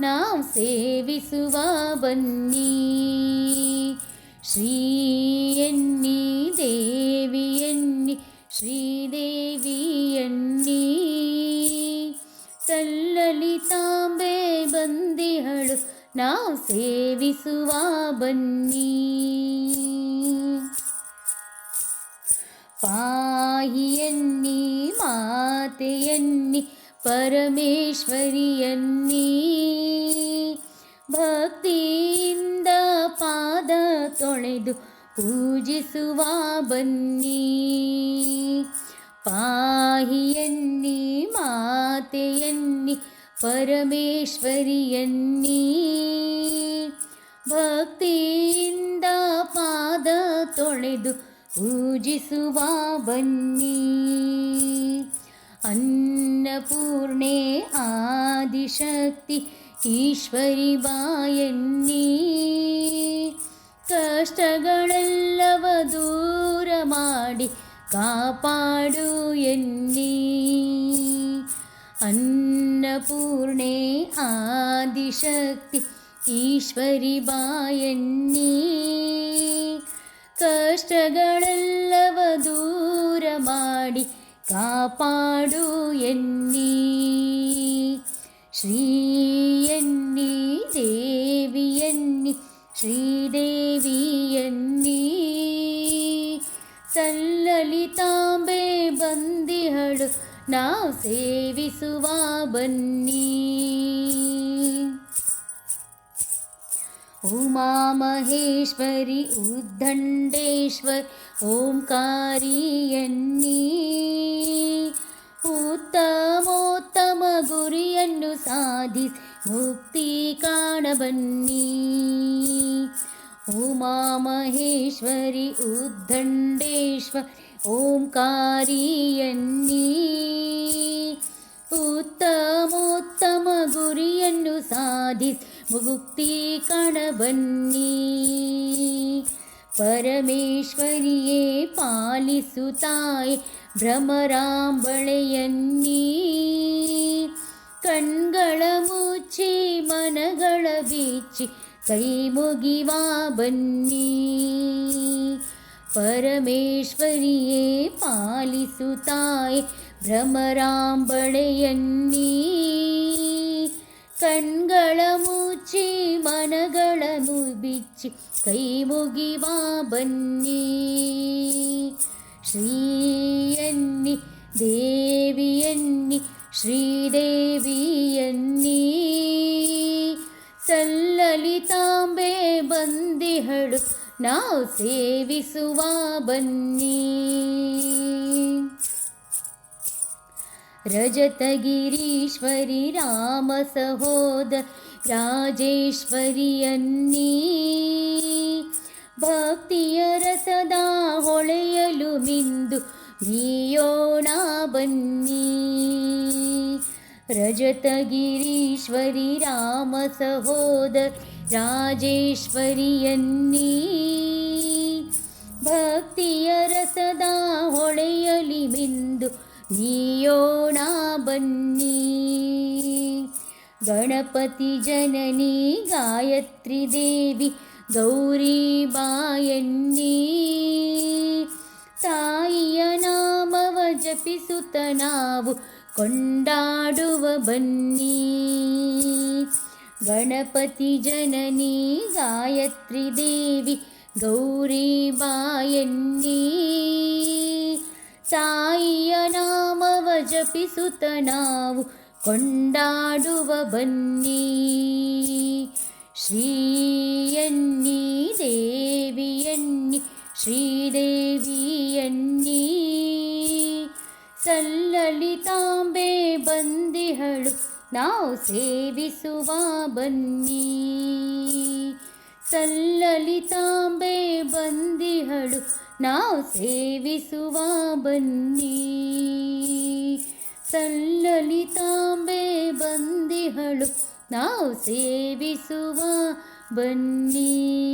ನಾವು ಸೇವಿಸುವ ಬನ್ನಿ ಶ್ರೀ ಎನ್ನಿ ದೇವಿ ಎನ್ನಿ, ಶ್ರೀದೇವಿ ಎನ್ನಿ. ಸಲ್ಲಲಿತಾಂಬೆ ಬಂದಿಹಳು ನಾವು ಸೇವಿಸುವ ಬನ್ನಿ ಪಾಹಿಯನ್ನಿ ಮಾತೆಯನ್ನಿ ಪರಮೇಶ್ವರಿಯನ್ನಿ ಭಕ್ತಿಯಿಂದ ಪಾದ ತೊಳೆದು ಪೂಜಿಸುವ ಬನ್ನಿ. ಪಾಹಿಯನ್ನಿ ಮಾತೆಯನ್ನಿ ಪರಮೇಶ್ವರಿಯನ್ನಿ ಭಕ್ತಿಯಿಂದ ಪಾದ ತೊಳೆದು ಪೂಜಿಸುವ ಬನ್ನಿ. അന്നപൂർണേ ആദിശക്തി ഈശ്വരി ബായന്നീ കഷ്ടകളെല്ലവ ദൂരമാടി കാപ്പാടു എന്നീ. അന്നപൂർണേ ആദിശക്തി ഈശ്വരി ബായന്നീ കഷ്ടകളെല്ലവ ദൂരമാടി ಕಾಪಾಡು ಎನ್ನಿ ಶ್ರೀ ಎನ್ನಿ ದೇವಿ ಎನ್ನಿ ಶ್ರೀದೇವಿ ಎನ್ನಿ ಸಲ್ಲಲಿತಾಂಬೆ ಬಂದಿಹಳು ನಾವು ಸೇವಿಸುವ ಬನ್ನಿ ಉಮಾ ಮಹೇಶ್ವರಿ ಉದ್ದಂಡೇಶ್ವರ್ ಓಂಕಾರಿಯನ್ನಿ ಉತ್ತಮೋತ್ತಮ ಗುರಿಯನ್ನು ಸಾಧಿಸಿ ಮುಕ್ತಿ ಕಾಣಬನ್ನಿ ಉಮಾ ಮಹೇಶ್ವರಿ ಉದ್ದಂಡೇಶ್ವರ್ ಓಂಕಾರಿಯನ್ನಿ ಉತ್ತಮೋತ್ತಮ ಗುರಿಯನ್ನು ಸಾಧಿಸಿ ಮುಕ್ತಿ ಕಾಣಬನ್ನಿ. ಪರಮೇಶ್ವರಿಯೇ ಪಾಲಿಸುತ್ತಾಯೆ ಭ್ರಮರಾಂಬಳೆಯನ್ನೀ. ಕಣ್ಗಳ ಮುಚ್ಚಿ ಮನಗಳ ಬಿಚ್ಚಿ ಕೈ ಮುಗಿವಾ ಬನ್ನಿ. ಪರಮೇಶ್ವರಿಯೇ ಪಾಲಿಸುತ್ತಾಯೆ ಭ್ರಮರಾಂಬಳೆಯನ್ನೀ. ಕಣ್ಗಳ ಮುಚ್ಚಿ ಮನಗಳನ್ನು ಬಿಚ್ಚಿ ಕೈ ಮುಗಿವ ಬನ್ನಿ. ಶ್ರೀಯನ್ನಿ ದೇವಿಯನ್ನಿ ಶ್ರೀದೇವಿಯನ್ನಿ ಸಲ್ಲಲಿತಾಂಬೆ ಬಂದಿಹಳು, ನಾವು ಸೇವಿಸುವ ಬನ್ನಿ. ರಜತಗಿರೀಶ್ವರಿ ರಾಮ ಸಹೋದ ರಾಜೇಶ್ವರಿಯನ್ನೀ ಭಕ್ತಿಯ ರಸದ ಹೊಳೆಯಲು ಮಿಂದು ನೀಯೋಣ ಬನ್ನಿ ರಜತಗಿರೀಶ್ವರಿ ರಾಮ ಸಹೋದ ರಾಜೇಶ್ವರಿಯನ್ನೀ ಭಕ್ತಿಯ ರಸದ ಹೊಳೆಯಲಿ ಬಿಂದು ನೀಯೋಣ ಬನ್ನಿ. ಗಣಪತಿ ಜನನಿ ಗಾಯತ್ರಿ ದೇವಿ, ಗೌರಿ ಬಾಯನ್ನಿ ತಾಯಿಯ ನಾಮವ ಜಪಿಸುತ್ತ ನಾವು ಕೊಂಡಾಡುವ ಬನ್ನಿ. ಗಣಪತಿ ಜನನಿ ಗಾಯತ್ರಿ ದೇವಿ ಗೌರಿ ಬಾಯನ್ನಿ ತಾಯಿಯ ನಾಮವ ಜಪಿಸುತ್ತ ನಾವು ಕೊಂಡಾಡುವ ಬನ್ನಿ. ಶ್ರೀಯನ್ನಿ ದೇವಿಯನ್ನಿ, ಶ್ರೀದೇವಿಯನ್ನಿ ಸಲ್ಲಲಿತಾಂಬೆ ಬಂದಿಹಳು, ನಾವು ಸೇವಿಸುವ ಬನ್ನಿ. ಸಲ್ಲಲಿತಾಂಬೆ ಬಂದಿಹಳು ನಾವು ಸೇವಿಸುವ ಬನ್ನಿ. ಸಲ್ಲಲಿತಾಂಬೆ ಬಂದಿಹಳು ನಾವು ಸೇವಿಸುವ ಬನ್ನಿ.